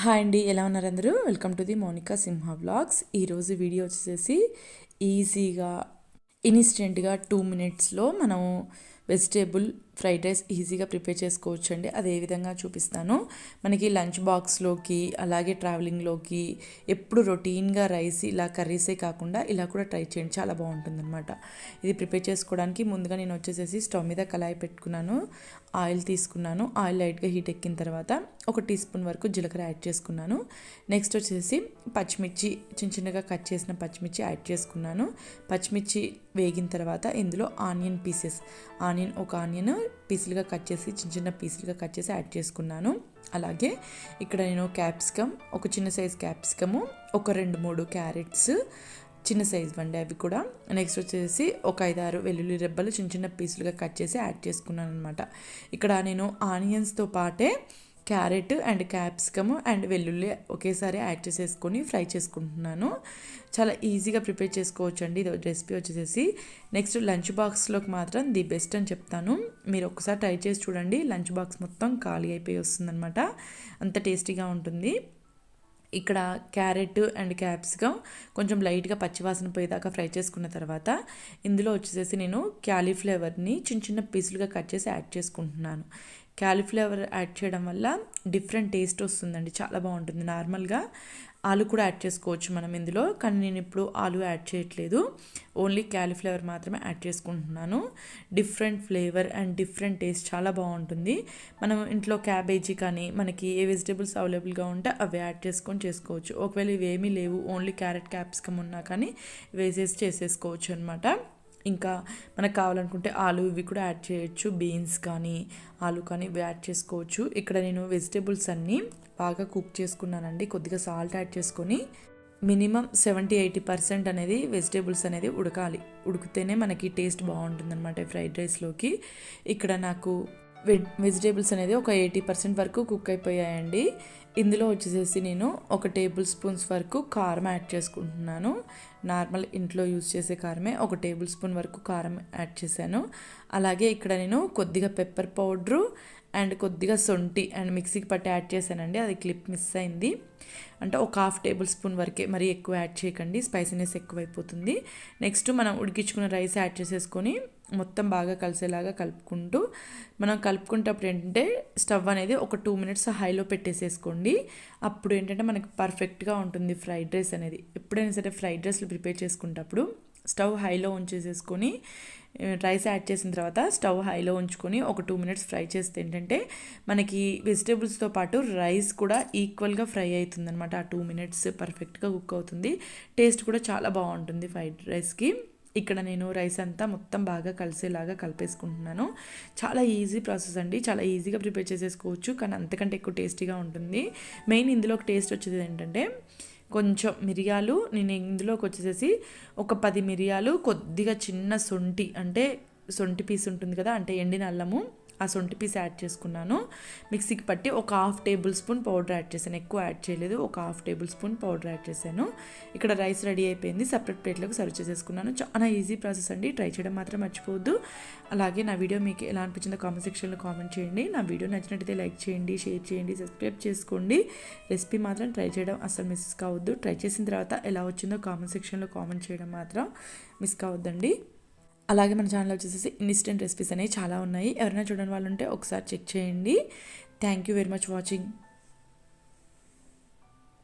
Hi అండి ఎలా ఉన్నారు అందరూ? Welcome to the Monika Simha vlogs ఈరోజు వీడియో వచ్చేసి ఈజీగా ఇన్స్టెంట్గా టూ మినిట్స్లో మనం వెజిటేబుల్ ఫ్రైడ్ రైస్ ఈజీగా ప్రిపేర్ చేసుకోవచ్చు అండి అది ఏ విధంగా చూపిస్తాను. మనకి లంచ్ బాక్స్లోకి అలాగే ట్రావెలింగ్లోకి ఎప్పుడు రొటీన్గా రైస్ ఇలా కర్రీసే కాకుండా ఇలా కూడా ట్రై చేయండి. చాలా బాగుంటుంది అనమాట ఇది ప్రిపేర్ చేసుకోవడానికి ముందుగా నేను వచ్చేసేసి స్టవ్ మీద కళాయి పెట్టుకున్నాను. ఆయిల్ తీసుకున్నాను. ఆయిల్ లైట్గా హీట్ ఎక్కిన తర్వాత ఒక టీ స్పూన్ వరకు జీలకర్ర యాడ్ చేసుకున్నాను. నెక్స్ట్ వచ్చేసి పచ్చిమిర్చి చిన్న చిన్నగా కట్ చేసిన పచ్చిమిర్చి యాడ్ చేసుకున్నాను. పచ్చిమిర్చి వేగిన తర్వాత ఇందులో ఆనియన్ పీసెస్. ఆనియన్ ఒక ఆనియన్ పీసులుగా కట్ చేసి చిన్న చిన్న పీసులుగా కట్ చేసి యాడ్ చేసుకున్నాను. అలాగే ఇక్కడ నేను క్యాప్సికమ్ ఒక చిన్న సైజ్ క్యాప్సికము ఒక రెండు మూడు క్యారెట్స్ చిన్న సైజ్ వండి అవి కూడా. నెక్స్ట్ వచ్చేసి ఒక ఐదారు వెల్లుల్లి రెబ్బలు చిన్న చిన్న పీసులుగా కట్ చేసి యాడ్ చేసుకున్నాను అనమాట ఇక్కడ నేను ఆనియన్స్తో పాటే క్యారెట్ అండ్ క్యాప్సికమ్ అండ్ వెల్లుల్లి ఒకేసారి యాడ్ చేసేసుకొని ఫ్రై చేసుకుంటున్నాను. చాలా ఈజీగా ప్రిపేర్ చేసుకోవచ్చు అండి ఇది రెసిపీ వచ్చేసి నెక్స్ట్ లంచ్ బాక్స్లోకి మాత్రం ది బెస్ట్ అని చెప్తాను. మీరు ఒకసారి ట్రై చేసి చూడండి. లంచ్ బాక్స్ మొత్తం ఖాళీ అయిపోయి వస్తుందన్నమాట. అంత టేస్టీగా ఉంటుంది. ఇక్కడ క్యారెట్ అండ్ క్యాప్సికమ్ కొంచెం లైట్గా పచ్చివాసన పోయేదాకా ఫ్రై చేసుకున్న తర్వాత ఇందులో వచ్చేసేసి నేను క్యాలీఫ్లవర్ని చిన్న చిన్న పీసులుగా కట్ చేసి యాడ్ చేసుకుంటున్నాను. క్యాలీఫ్లవర్ యాడ్ చేయడం వల్ల డిఫరెంట్ టేస్ట్ వస్తుందండి. చాలా బాగుంటుంది. నార్మల్గా ఆలు కూడా యాడ్ చేసుకోవచ్చు మనం ఇందులో. కానీ నేను ఇప్పుడు ఆలు యాడ్ చేయట్లేదు. ఓన్లీ క్యాలీఫ్లవర్ మాత్రమే యాడ్ చేసుకుంటున్నాను. Different flavour and different taste చాలా బాగుంటుంది. మనం ఇంట్లో క్యాబేజీ కానీ మనకి ఏ వెజిటేబుల్స్ అవైలబుల్గా ఉంటే అవి యాడ్ చేసుకొని చేసుకోవచ్చు. ఒకవేళ ఇవేమీ లేవు ఓన్లీ క్యారెట్ క్యాప్సికమ్ ఉన్నా కానీ వేసేసి చేసేసుకోవచ్చు అనమాట ఇంకా మనకు కావాలనుకుంటే ఆలు ఇవి కూడా యాడ్ చేయొచ్చు బీన్స్ కానీ ఆలు కానీ ఇవి యాడ్ చేసుకోవచ్చు. ఇక్కడ నేను వెజిటేబుల్స్ అన్నీ బాగా కుక్ చేసుకున్నానండి. కొద్దిగా సాల్ట్ యాడ్ చేసుకొని మినిమం సెవెంటీ ఎయిటీ పర్సెంట్ అనేది వెజిటేబుల్స్ అనేది ఉడకాలి. ఉడికితేనే మనకి టేస్ట్ బాగుంటుంది అనమాట ఫ్రైడ్ రైస్లోకి. ఇక్కడ నాకు వెజ్ వెజిటేబుల్స్ అనేది ఒక ఎయిటీ పర్సెంట్ వరకు కుక్ అయిపోయాయండి. ఇందులో వచ్చేసేసి నేను ఒక టేబుల్ స్పూన్స్ వరకు కారం యాడ్ చేసుకుంటున్నాను. నార్మల్ ఇంట్లో యూజ్ చేసే కారమే ఒక టేబుల్ స్పూన్ వరకు కారం యాడ్ చేశాను. అలాగే ఇక్కడ నేను కొద్దిగా పెప్పర్ పౌడరు అండ్ కొద్దిగా సొంటి అండ్ మిక్సీకి పట్టి యాడ్ చేశానండి. అది క్లిప్ మిస్ అయింది. అంటే ఒక హాఫ్ టేబుల్ స్పూన్ వరకే మరీ ఎక్కువ యాడ్ చేయకండి. స్పైసీనెస్ ఎక్కువైపోతుంది. నెక్స్ట్ మనం ఉడికించుకున్న రైస్ యాడ్ చేసేసుకొని మొత్తం బాగా కలిసేలాగా కలుపుకుంటూ మనం కలుపుకుంటప్పుడు ఏంటంటే స్టవ్ అనేది ఒక టూ మినిట్స్ హైలో పెట్టేసేసుకోండి. అప్పుడు ఏంటంటే మనకి పర్ఫెక్ట్గా ఉంటుంది ఫ్రైడ్ రైస్ అనేది. ఎప్పుడైనా సరే ఫ్రైడ్ రైస్లు ప్రిపేర్ చేసుకునేటప్పుడు స్టవ్ హైలో ఉంచేసేసుకొని రైస్ యాడ్ చేసిన తర్వాత స్టవ్ హైలో ఉంచుకొని ఒక టూ మినిట్స్ ఫ్రై చేస్తే ఏంటంటే మనకి వెజిటేబుల్స్తో పాటు రైస్ కూడా ఈక్వల్గా ఫ్రై అవుతుందనమాట ఆ టూ మినిట్స్ పర్ఫెక్ట్గా కుక్ అవుతుంది. టేస్ట్ కూడా చాలా బాగుంటుంది ఫ్రైడ్ రైస్కి. ఇక్కడ నేను రైస్ అంతా మొత్తం బాగా కలిసేలాగా కలిపేసుకుంటున్నాను. చాలా ఈజీ ప్రాసెస్ అండి. చాలా ఈజీగా ప్రిపేర్ చేసేసుకోవచ్చు కానీ అంతకంటే ఎక్కువ టేస్టీగా ఉంటుంది. మెయిన్ ఇందులో ఒక టేస్ట్ వచ్చేది ఏంటంటే కొంచెం మిరియాలు నేను ఇందులోకి వచ్చేసేసి ఒక పది మిరియాలు కొద్దిగా చిన్న సొంటి అంటే సొంటి పీస్ ఉంటుంది కదా అంటే ఎండిన అల్లము. ఆ సొంటి పీస్ యాడ్ చేసుకున్నాను. మిక్సీకి పట్టి ఒక half table spoon powder add చేశాను. ఎక్కువ యాడ్ చేయలేదు. ఒక half table spoon powder add చేశాను. ఇక్కడ రైస్ రెడీ అయిపోయింది. సపరేట్ ప్లేట్లకు సర్వ్ చేసేసుకున్నాను. చాలా ఈజీ ప్రాసెస్ అండి. ట్రై చేయడం మాత్రం మర్చిపోవద్దు. అలాగే నా వీడియో మీకు ఎలా అనిపించిందో కామెంట్ సెక్షన్లో కామెంట్ చేయండి. నా వీడియో నచ్చినట్టయితే లైక్ చేయండి షేర్ చేయండి సబ్స్క్రైబ్ చేసుకోండి. రెసిపీ మాత్రం ట్రై చేయడం అసలు మిస్ కావద్దు. ట్రై చేసిన తర్వాత ఎలా వచ్చిందో కామెంట్ సెక్షన్లో కామెంట్ చేయడం మాత్రం మిస్ కావద్దండి. అలాగే మన ఛానల్ వచ్చేసి ఇన్స్టెంట్ రెసిపీస్ అనేవి చాలా ఉన్నాయి. ఎవరైనా చూడని వాళ్ళు ఉంటే ఒకసారి చెక్ చేయండి. Thank you very much watching